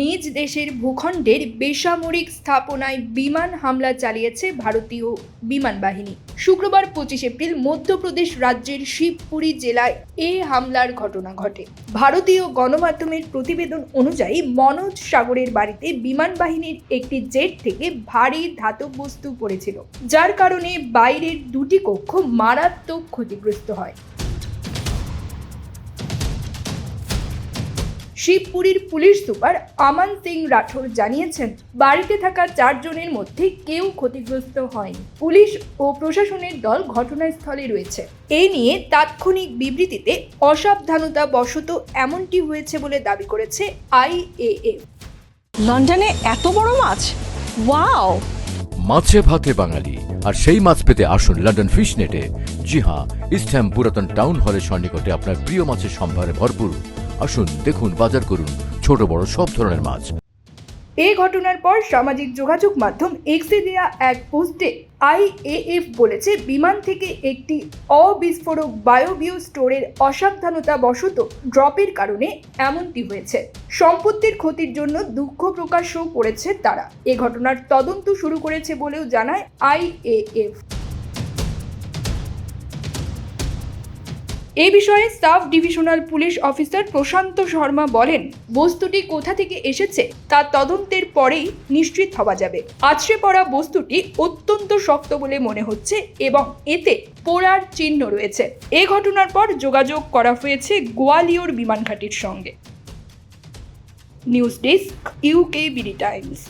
নিজ দেশের ভূখণ্ডের বেসামরিক স্থাপনায় বিমান হামলা চালিয়েছে ভারতীয় বিমান বাহিনী। শুক্রবার পঁচিশ এপ্রিল মধ্যপ্রদেশ রাজ্যের শিবপুরী জেলায় এ হামলার ঘটনা ঘটে। ভারতীয় গণমাধ্যমের প্রতিবেদন অনুযায়ী মনোজ সাগরের বাড়িতে বিমান বাহিনীর একটি জেট থেকে ভারী ধাতব বস্তু পড়েছিল, যার কারণে বাইরের দুটি কক্ষ মারাত্মক ক্ষতিগ্রস্ত হয়। শিবপুরীর পুলিশ সুপার আমান সিং রাঠোর জানিয়েছেন বাড়িতে থাকা চারজনের মধ্যে কেউ ক্ষতিগ্রস্ত হয়নি। পুলিশ ও প্রশাসনের দল ঘটনাস্থলে রয়েছে। এই নিয়ে তাৎক্ষণিক বিবৃতিতে অসাবধানতা বশত এমনটি হয়েছে বলে দাবি করেছে আইএএফ লন্ডনে এত বড় মাছ? ওয়াও! মাছে ভাতে বাঙালি আর সেই মাছ পেতে আসুন লন্ডন ফিশ নেটে জি হ্যাঁ ইস্টহ্যাম পুরাতন টাউন হলের সন্নিকটে আপনার প্রিয় মাছের সম্ভারে ভরপুর আসুন, দেখুন, বাজার করুন। ছোট, বড়, সব ধরনের মাছ। এই ঘটনার পর সামাজিক যোগাযোগ মাধ্যম এক্সে দেয়া এক পোস্টে আইএএফ বলেছে, বিমান থেকে একটি অবিস্ফোরক বায়োবিও স্টোরের অসাবধানতা বশত ড্রপের কারণে এমনটি হয়েছে। সম্পত্তির ক্ষতির জন্য দুঃখ প্রকাশও করেছে তারা। এ ঘটনার তদন্ত শুরু করেছে বলেও জানায় আইএএফ এ বিষয়ে sub divisional police officer Prashant Sharma বলেন, বস্তুটি কোথা থেকে এসেছে তা তদন্তের পরেই নিশ্চিত হওয়া যাবে। আছড়ে পড়া বস্তুটি অত্যন্ত শক্ত বলে মনে হচ্ছে এবং এতে পোড়ার চিহ্ন রয়েছে। এ ঘটনার পর যোগাযোগ করা হয়েছে গোয়ালিয়র বিমান ঘাটির সঙ্গে। News desk UK BD times.